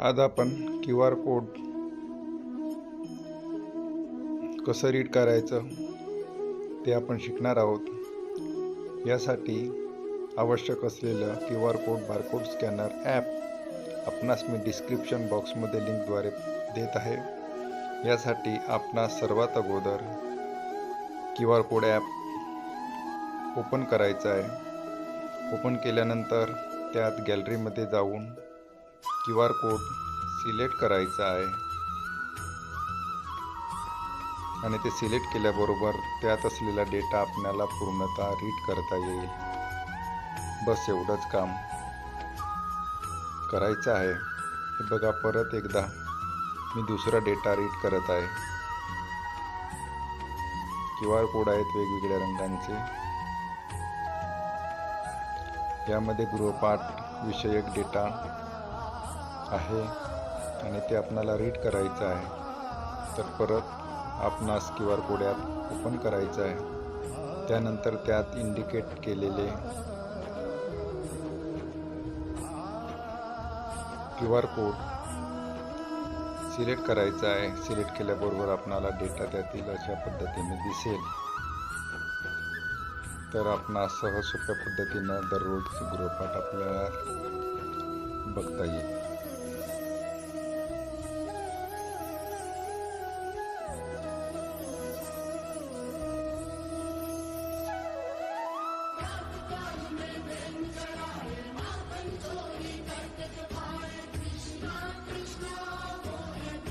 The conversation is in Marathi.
आज आपण क्यू आर कोड कसं रीड करायचं ते आपण शिकणार आहोत. यासाठी आवश्यक असलेलं Q R code barcode scanner app आपणास मी डिस्क्रिप्शन बॉक्समध्ये लिंकद्वारे देत आहे. यासाठी आपणास सर्वात अगोदर Q R code app open करायचं आहे. ओपन केल्यानंतर त्यात गॅलरीमध्ये जाऊन क्यू आर कोड सिलेक्ट करायचा आहे. आणि ते सिलेक्ट केल्याबरोबर त्यात असलेला डेटा आपल्याला पूर्णतः रीड करता येईल. बस एवढंच काम करायचं आहे. हे बघा परत एकदा मी दुसरा डेटा रीड करत आहे. क्यू आर कोड आहेत वेगवेगळ्या रंगांचे. यामध्ये गृहपाठ विषयक डेटा आहे आणि ते आपणाला रीड करायचं आहे. तर परत आपणास Q R code app open करायचं आहे. त्यानंतर त्यात इंडिकेट केलेले क्यू आर कोड सिलेक्ट करायचा आहे. सिलेक्ट केल्याबरोबर आपणाला डेटा त्यातील अशा पद्धतीने दिसेल. तर आपणास सहज सोप्या पद्धतीनं दररोज गृहपाठ आपल्याला बघता येईल.